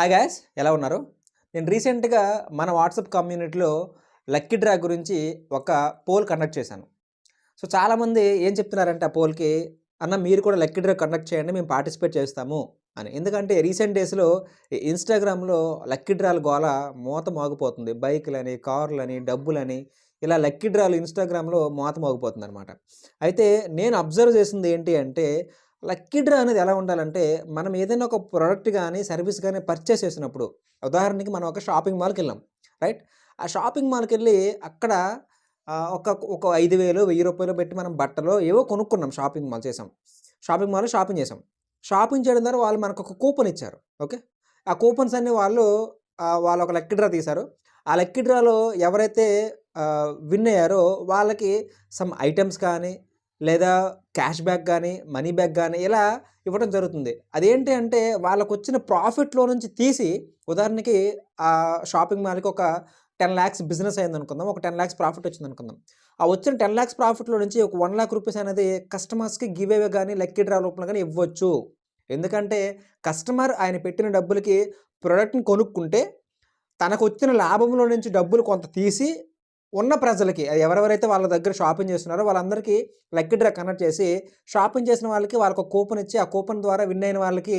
Hi guys ఎలా ఉన్నారు? నేను రీసెంట్గా మన వాట్సాప్ కమ్యూనిటీలో లక్కీ డ్రా గురించి ఒక పోల్ కండక్ట్ చేశాను. సో చాలామంది ఏం చెప్తున్నారంటే ఆ పోల్కి అన్న మీరు కూడా లక్కీ డ్రా కండక్ట్ చేయండి మేము పార్టిసిపేట్ చేస్తాము అని. ఎందుకంటే రీసెంట్ డేస్లో ఇన్స్టాగ్రామ్లో లక్కీ డ్రాలు గోల మూత మోగిపోతుంది బైకులని కార్లని డబ్బులని ఇలా లక్కీ డ్రాలు ఇన్స్టాగ్రామ్లో మూత మోగిపోతుంది అనమాట అయితే నేను అబ్జర్వ్ చేసింది ఏంటి అంటే లక్కీ డ్రా అనేది ఎలా ఉండాలంటే మనం ఏదైనా ఒక ప్రోడక్ట్ కానీ సర్వీస్ కానీ పర్చేస్ చేసినప్పుడు ఉదాహరణకి మనం ఒక షాపింగ్ మాల్కి వెళ్ళాం రైట్? ఆ షాపింగ్ మాల్కి వెళ్ళి అక్కడ ఒక ఒక ఐదు వేలు వెయ్యి రూపాయలు పెట్టి మనం బట్టలు ఏవో కొనుక్కున్నాం షాపింగ్ మాల్ చేసాం. షాపింగ్ మాల్ షాపింగ్ చేసాం. షాపింగ్ చేయడం ద్వారా వాళ్ళు మనకు ఒక కూపన్ ఇచ్చారు ఓకే? ఆ కూపన్స్ అన్ని వాళ్ళు వాళ్ళు ఒక లక్కీ డ్రా తీశారు. ఆ లక్కీ డ్రాలో ఎవరైతే విన్ అయ్యారో వాళ్ళకి సమ్ ఐటమ్స్ కానీ లేదా క్యాష్ బ్యాక్ కానీ మనీ బ్యాక్ కానీ ఇలా ఇవ్వడం జరుగుతుంది. అదేంటి అంటే వాళ్ళకు వచ్చిన ప్రాఫిట్లో నుంచి తీసి ఉదాహరణకి ఆ షాపింగ్ మాల్కి ఒక టెన్ ల్యాక్స్ బిజినెస్ అయింది అనుకుందాం ఒక టెన్ ల్యాక్స్ ప్రాఫిట్ వచ్చింది అనుకుందాం ఆ వచ్చిన టెన్ ల్యాక్స్ ప్రాఫిట్లో నుంచి ఒక వన్ ల్యాక్ రూపీస్ అనేది కస్టమర్స్కి గివ్ అవే కానీ లక్కీ డ్రా రూపంలో కానీ ఇవ్వచ్చు. ఎందుకంటే కస్టమర్ ఆయన పెట్టిన డబ్బులకి ప్రోడక్ట్ని కొనుక్కుంటే తనకు వచ్చిన లాభంలో నుంచి డబ్బులు కొంత తీసి ఉన్న ప్రజలకి అది ఎవరెవరైతే వాళ్ళ దగ్గర షాపింగ్ చేస్తున్నారో వాళ్ళందరికీ లక్కీ డ్రా కనెక్ట్ చేసి షాపింగ్ చేసిన వాళ్ళకి వాళ్ళకి కూపన్ ఇచ్చి ఆ కూపన్ ద్వారా విన్ అయిన వాళ్ళకి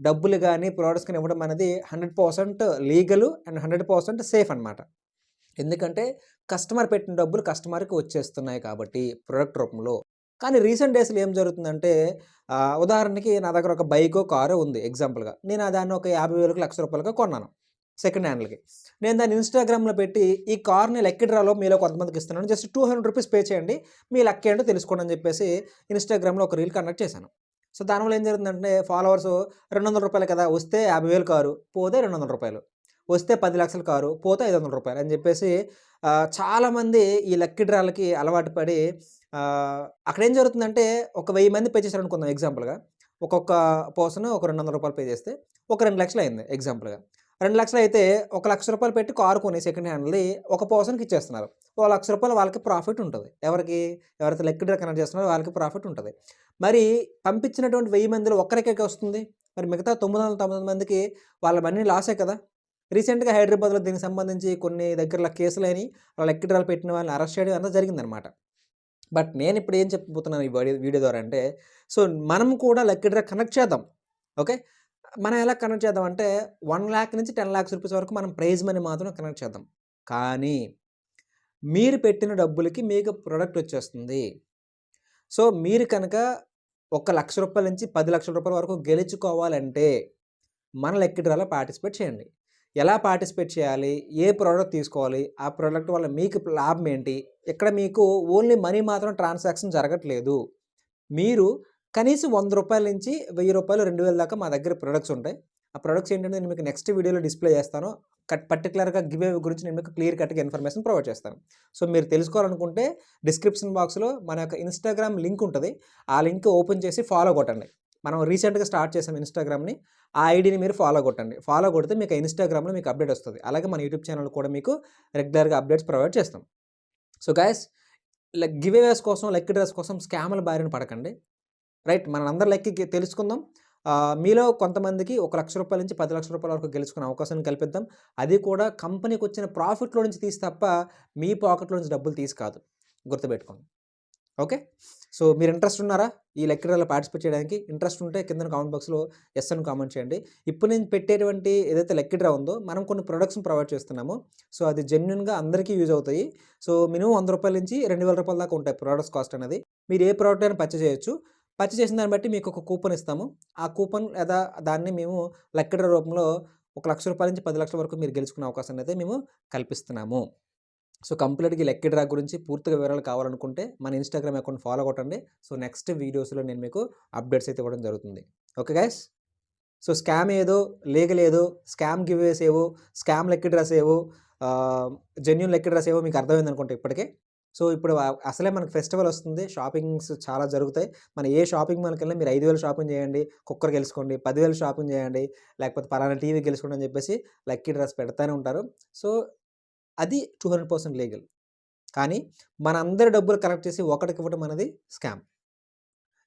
డబ్బులు కానీ ప్రోడక్ట్స్ కానీ ఇవ్వడం అనేది hundred percent legal and hundred percent safe అనమాట ఎందుకంటే కస్టమర్ పెట్టిన డబ్బులు కస్టమర్కి వచ్చేస్తున్నాయి కాబట్టి ప్రోడక్ట్ రూపంలో. కానీ రీసెంట్ డేస్లో ఏం జరుగుతుందంటే ఉదాహరణకి నా దగ్గర ఒక బైకో కారో ఉంది ఎగ్జాంపుల్గా. నేను దాన్ని ఒక యాభై వేలకు లక్ష రూపాయలుగా కొన్నాను. సెకండ్ హ్యాండ్లకి నేను దాన్ని ఇన్స్టాగ్రామ్లో పెట్టి ఈ కార్ని లక్కీ డ్రాలో మీలో కొంతమందికి ఇస్తున్నాను. Just two hundred rupees pay చేయండి. మీ లక్ ఏంటో తెలుసుకోండి అని చెప్పేసి ఇన్స్టాగ్రామ్లో ఒక రీల్ కండక్ట్ చేశాను. సో దానివల్ల ఏం జరుగుతుందంటే ఫాలోవర్స్ రెండు వందల రూపాయలు కదా వస్తే యాభై వేలు కారు పోతే రెండు వందల రూపాయలు వస్తే పది లక్షల కారు పోతే ఐదు వందల రూపాయలు అని చెప్పేసి చాలామంది ఈ లక్కీ డ్రాలకి అలవాటు పడి అక్కడ ఏం జరుగుతుందంటే ఒక వెయ్యి మంది పే చేశారు అనుకుందాం ఎగ్జాంపుల్గా ఒక్కొక్క పర్సన్ ఒక రెండు వందల రూపాయలు పే చేస్తే ఒక రెండు లక్షలు అయింది ఎగ్జాంపుల్గా రెండు లక్షలు అయితే ఒక లక్ష రూపాయలు పెట్టి కారు కొని సెకండ్ హ్యాండ్ది ఒక పర్సన్కి ఇచ్చేస్తున్నారు. ఒక లక్ష రూపాయలు వాళ్ళకి ప్రాఫిట్ ఉంటుంది. ఎవరికి? ఎవరైతే లెక్క డ్రా కనెక్ట్ చేస్తున్నారో వాళ్ళకి ప్రాఫిట్ ఉంటుంది. మరి పంపించినటువంటి వెయ్యి మందిలో ఒక్కరికే వస్తుంది. మరి మిగతా తొమ్మిది వందల తొమ్మిది మందికి వాళ్ళ మనీ లాసే కదా. రీసెంట్గా హైదరాబాద్లో దీనికి సంబంధించి కొన్ని దగ్గర కేసులు వాళ్ళ లెక్క డ్రాలు పెట్టిన వాళ్ళని అరెస్ట్ చేయడం అంతా జరిగిందనమాట బట్ నేను ఇప్పుడు ఏం చెప్పబోతున్నాను ఈ వీడియో వీడియో ద్వారా అంటే సో మనం కూడా లక్కీ డ్రా కనెక్ట్ చేద్దాం. ఓకే మనం ఎలా కనెక్ట్ చేద్దాం అంటే వన్ ల్యాక్ నుంచి టెన్ ల్యాక్స్ రూపీస్ వరకు మనం ప్రైజ్ మనీ మాత్రం కనెక్ట్ చేద్దాం. కానీ మీరు పెట్టిన డబ్బులకి మీకు ప్రొడక్ట్ వచ్చేస్తుంది. సో మీరు కనుక ఒక లక్ష రూపాయల నుంచి పది లక్షల రూపాయల వరకు గెలుచుకోవాలంటే మన లెక్కడ్రాలో పార్టిసిపేట్ చేయండి. ఎలా పార్టిసిపేట్ చేయాలి? ఏ ప్రోడక్ట్ తీసుకోవాలి? ఆ ప్రోడక్ట్ వల్ల మీకు లాభం ఏంటి? ఇక్కడ మీకు ఓన్లీ మనీ మాత్రం ట్రాన్సాక్షన్ జరగట్లేదు. మీరు కనీసం వంద రూపాయల నుంచి వెయ్యి రూపాయలు రెండు వేల దాకా మా దగ్గర ప్రొడక్ట్స్ ఉంటాయి. ఆ ప్రొడక్ట్స్ ఏంటంటే నేను మీకు నెక్స్ట్ వీడియోలో డిస్ప్లే చేస్తాను. కట్ పర్టికులర్గా గివ్ అవే గురించి నేను మీకు క్లియర్ కట్గా ఇన్ఫర్మేషన్ ప్రొవైడ్ చేస్తాను. సో మీరు తెలుసుకోవాలనుకుంటే డిస్క్రిప్షన్ బాక్స్లో మన యొక్క ఇన్స్టాగ్రామ్ లింక్ ఉంటుంది. ఆ లింక్ ఓపెన్ చేసి ఫాలో కొట్టండి. మనం రీసెంట్గా స్టార్ట్ చేసాం ఇన్స్టాగ్రామ్ని ఆ ఐడిని మీరు ఫాలో కొట్టండి. ఫాలో కొడితే మీకు ఇన్స్టాగ్రామ్లో మీకు అప్డేట్ వస్తుంది. అలాగే మన యూట్యూబ్ ఛానల్ కూడా మీకు రెగ్యులర్గా అప్డేట్స్ ప్రొవైడ్ చేస్తాం. So guys like giveaways కోసం లెక్ డ్రెస్ కోసం స్కామ్ల బారిన పడకండి. రైట్? మనందరి లెక్కి తెలుసుకుందాం. మీలో కొంతమందికి ఒక లక్ష రూపాయల నుంచి పది లక్షల రూపాయల వరకు గెలుచుకునే అవకాశాన్ని కల్పిద్దాం. అది కూడా కంపెనీకి వచ్చిన ప్రాఫిట్లో నుంచి తీసి తప్ప మీ పాకెట్లో నుంచి డబ్బులు తీసి కాదు. గుర్తుపెట్టుకోండి. ఓకే? సో మీరు ఇంట్రెస్ట్ ఉన్నారా? ఈ లెక్కలలో పార్టిసిపేట్ చేయడానికి ఇంట్రెస్ట్ ఉంటే కింద కామెంట్ బాక్స్లో ఎస్ అని కామెంట్ చేయండి. ఇప్పుడు నేను పెట్టేటువంటి ఏదైతే లెక్కిడ్రా ఉందో మనం కొన్ని ప్రొడక్ట్స్ని ప్రొవైడ్ చేస్తున్నాము. సో అది జెన్యున్గా అందరికీ యూజ్ అవుతాయి. సో మినిమం వంద రూపాయల నుంచి రెండు వేల రూపాయల దాకా ఉంటాయి ప్రొడక్ట్స్ కాస్ట్ అనేది. మీరు ఏ ప్రోడక్ట్ అయినా పర్చేస్ చేయొచ్చు. పర్చేస్ చేసిన దాన్ని బట్టి మీకు ఒక కూపన్ ఇస్తాము. ఆ కూపన్ లేదా దాన్ని మేము లెక్కడ్ర రూపంలో ఒక లక్ష రూపాయల నుంచి పది లక్షల వరకు మీరు గెలుచుకునే అవకాశాన్ని అయితే మేము కల్పిస్తున్నాము. సో కంప్లీట్గా లెక్క డ్రా గురించి పూర్తిగా వివరాలు కావాలనుకుంటే మన ఇన్స్టాగ్రామ్ అకౌంట్ ఫాలో కొట్టండి. సో నెక్స్ట్ వీడియోస్లో నేను మీకు అప్డేట్స్ అయితే ఇవ్వడం జరుగుతుంది. ఓకే గైస్ సో స్కామ్ ఏదో లీగల్ ఏదో స్కామ్ గివేస్ ఏవో స్కామ్ లెక్క డ్రాస్ ఏవో జెన్యున్ లెక్క డ్రాస్ ఏవో మీకు అర్థమైంది అనుకుంటే ఇప్పటికే. సో ఇప్పుడు అసలే మనకి ఫెస్టివల్ వస్తుంది. షాపింగ్స్ చాలా జరుగుతాయి. మన ఏ షాపింగ్ మాల్కి వెళ్ళినా మీరు ఐదు వేలు షాపింగ్ చేయండి కుక్కర్ గెలుచుకోండి పదివేలు షాపింగ్ చేయండి లేకపోతే పలానా టీవీ గెలుచుకోండి అని చెప్పేసి లక్కీ డ్రెస్ పెడతానే ఉంటారు. సో అది టూ హండ్రెడ్ పర్సెంట్ లీగల్. కానీ మన అందరి డబ్బులు కలెక్ట్ చేసి ఒకటికి ఇవ్వడం అనేది స్కామ్.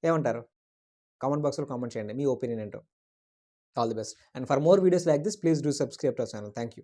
ఏమంటారు? కామెంట్ బాక్స్లో కామెంట్ చేయండి. మీ ఒపీనియన్ ఏంటో. All the best. And for more videos like this please do subscribe to our channel. Thank you